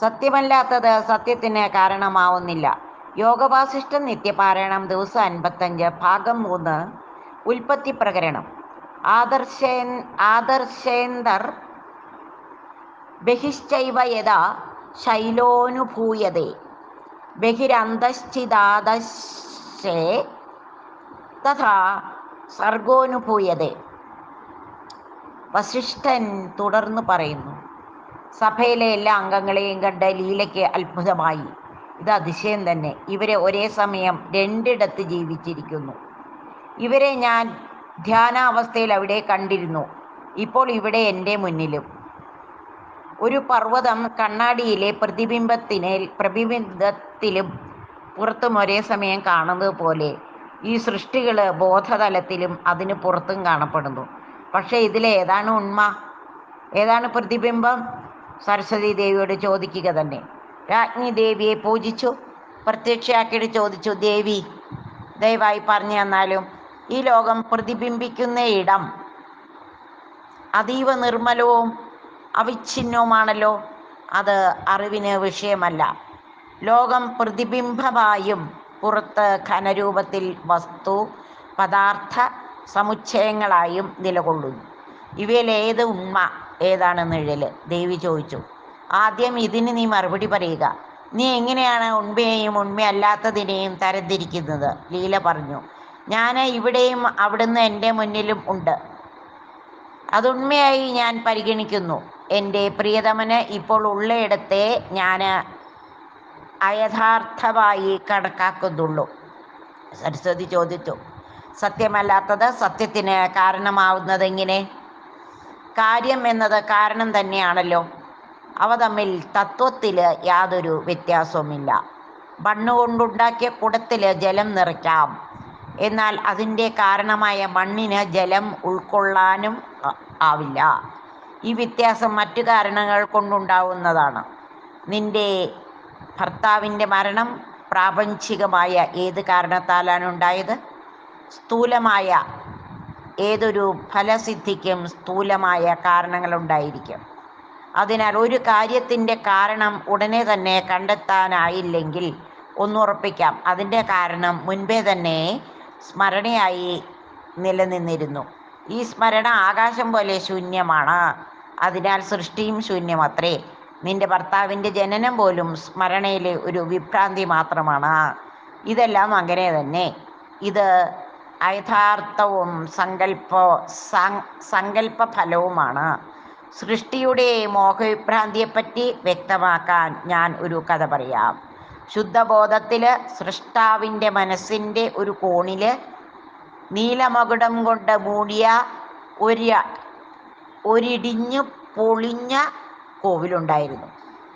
സത്യമല്ലാത്തത് സത്യത്തിന് കാരണമാവുന്നില്ല. യോഗവാസിഷ്ഠ നിത്യപാരായണം ദിവസം അൻപത്തഞ്ച് ഭാഗം മൂന്ന് ഉൽപ്പത്തി പ്രകരണം. ആദർശേൻ ആദർശേന്ദർ ബഹിശ്ചൈവ യഥാ ശൈലോനുഭൂയതേ. ബഹിരന്തശ്ചിദാദശേ തഥാ സർഗോനുഭൂയതേ. വസിഷ്ഠൻ തുടർന്ന് പറയുന്നു. സഭയിലെ എല്ലാ അംഗങ്ങളെയും കണ്ട ലീലയ്ക്ക് അത്ഭുതമായി. ഇത് അതിശയം തന്നെ. ഇവരെ ഒരേ സമയം രണ്ടിടത്ത് ജീവിച്ചിരിക്കുന്നു. ഇവരെ ഞാൻ ധ്യാനാവസ്ഥയിൽ അവിടെ കണ്ടിരുന്നു. ഇപ്പോൾ ഇവിടെ എന്റെ മുന്നിലും. ഒരു പർവതം കണ്ണാടിയിലെ പ്രതിബിംബത്തിനെ പ്രതിബിംബത്തിലും പുറത്തും ഒരേ സമയം കാണുന്നത് പോലെ ഈ സൃഷ്ടികൾ ബോധതലത്തിലും അതിന് പുറത്തും കാണപ്പെടുന്നു. പക്ഷേ ഇതിലെ ഏതാണ് ഉണ്മ? ഏതാണ് പ്രതിബിംബം? സരസ്വതി ദേവിയോട് ചോദിക്കുക തന്നെ. രാജ്ഞി ദേവിയെ പൂജിച്ചു. പ്രത്യക്ഷയാക്കിയിട്ട് ചോദിച്ചു ദേവി ദയവായി പറഞ്ഞു തന്നാലും ഈ ലോകം പ്രതിബിംബിക്കുന്ന ഇടം അതീവ നിർമ്മലവും അവിഛിന്നവുമാണല്ലോ അത് അറിവിന് വിഷയമല്ല. ലോകം പ്രതിബിംബമായും പുറത്ത് ഘനരൂപത്തിൽ വസ്തു പദാർത്ഥ സമുച്ചയങ്ങളായും നിലകൊള്ളുന്നു. ഇവയിലേത് ഉണ്മ? ഏതാണ് നിഴൽ ദേവി ചോദിച്ചു. ആദ്യം ഇതിന് നീ മറുപടി പറയുക. നീ എങ്ങനെയാണ് ഉണ്മയെയും ഉണ്മയല്ലാത്തതിനെയും തരംതിരിക്കുന്നത്? ലീല പറഞ്ഞു. ഞാൻ ഇവിടെയും അവിടുന്ന് എന്റെ മുന്നിലും ഉണ്ട്. അതുണ്മയായി ഞാൻ പരിഗണിക്കുന്നു. എന്റെ പ്രിയതമന് ഇപ്പോൾ ഉള്ളയിടത്തെ ഞാൻ അയഥാർത്ഥമായി കണക്കാക്കുന്നുള്ളൂ. സരസ്വതി ചോദിച്ചു. സത്യമല്ലാത്തത് സത്യത്തിന് കാരണമാവുന്നത് എങ്ങനെ കാര്യം എന്നത് കാരണം തന്നെയാണല്ലോ. അവ തമ്മിൽ തത്വത്തിൽ യാതൊരു വ്യത്യാസവുമില്ല. മണ്ണുകൊണ്ടുണ്ടാക്കിയ കുടത്തിൽ ജലം നിറയ്ക്കാം. എന്നാൽ അതിന്റെ കാരണമായ മണ്ണിന് ജലം ഉൾക്കൊള്ളാനും ആവില്ല. ഈ വ്യത്യാസം മറ്റു കാരണങ്ങൾ കൊണ്ടുണ്ടാവുന്നതാണ്. നിന്റെ ഭർത്താവിന്റെ മരണം പ്രാപഞ്ചികമായ ഏത് കാരണത്താലാണ് ഉണ്ടായത്? സ്ഥൂലമായ ഏതൊരു ഫലസിദ്ധിക്കും സ്ഥൂലമായ കാരണങ്ങളുണ്ടായിരിക്കും. അതിനാൽ ഒരു കാര്യത്തിന്റെ കാരണം ഉടനെ തന്നെ കണ്ടെത്താനായില്ലെങ്കിൽ ഒന്നുറപ്പിക്കാം. അതിന്റെ കാരണം മുൻപേ തന്നെ സ്മരണയായി നിലനിന്നിരുന്നു. ഈ സ്മരണ ആകാശം പോലെ ശൂന്യമാണ്. അതിനാൽ സൃഷ്ടിയും ശൂന്യമത്രേ നിന്റെ ഭർത്താവിന്റെ ജനനം പോലും സ്മരണയിലെ ഒരു വിഭ്രാന്തി മാത്രമാണ്. ഇതെല്ലാം അങ്ങനെ തന്നെ. ഇത് യഥാർത്ഥവും സങ്കല്പ സങ്- സങ്കല്പ ഫലവുമാണ് സൃഷ്ടിയുടെ മോഹവിഭ്രാന്തിയെപ്പറ്റി വ്യക്തമാക്കാൻ ഞാൻ ഒരു കഥ പറയാം. ശുദ്ധബോധത്തിൽ സൃഷ്ടാവിന്റെ മനസ്സിന്റെ ഒരു കോണിൽ നീലമകുടം കൊണ്ട് മൂടിയ ഒരു ഒരിടിഞ്ഞ് പൊളിഞ്ഞ കോവിലുണ്ടായിരുന്നു.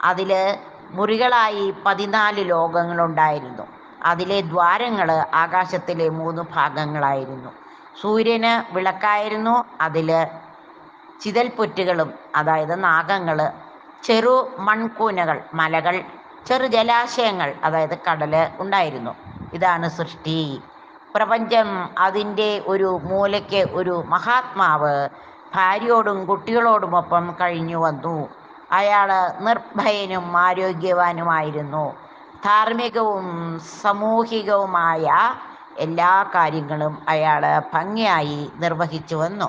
അതിൽ മുറികളായി പതിനാല് ലോകങ്ങളുണ്ടായിരുന്നു. അതിലെ ദ്വാരങ്ങൾ ആകാശത്തിലെ മൂന്ന് ഭാഗങ്ങളായിരുന്നു. സൂര്യന് വിളക്കായിരുന്നു അതിൽ ചിതൽപുറ്റുകളും അതായത് നാഗങ്ങൾ ചെറു മൺകൂനകൾ മലകൾ ചെറു ജലാശയങ്ങൾ അതായത് കടൽ ഉണ്ടായിരുന്നു. ഇതാണ് സൃഷ്ടി. പ്രപഞ്ചം അതിന്റെ ഒരു മൂലയ്ക്ക് ഒരു മഹാത്മാവ് ഭാര്യയോടും കുട്ടികളോടുമൊപ്പം കഴിഞ്ഞു വന്നു. അയാൾ നിർഭയനും ആരോഗ്യവാനുമായിരുന്നു. ധാർമ്മികവും സാമൂഹികവുമായ എല്ലാ കാര്യങ്ങളും അയാൾ ഭംഗിയായി നിർവഹിച്ചു വന്നു.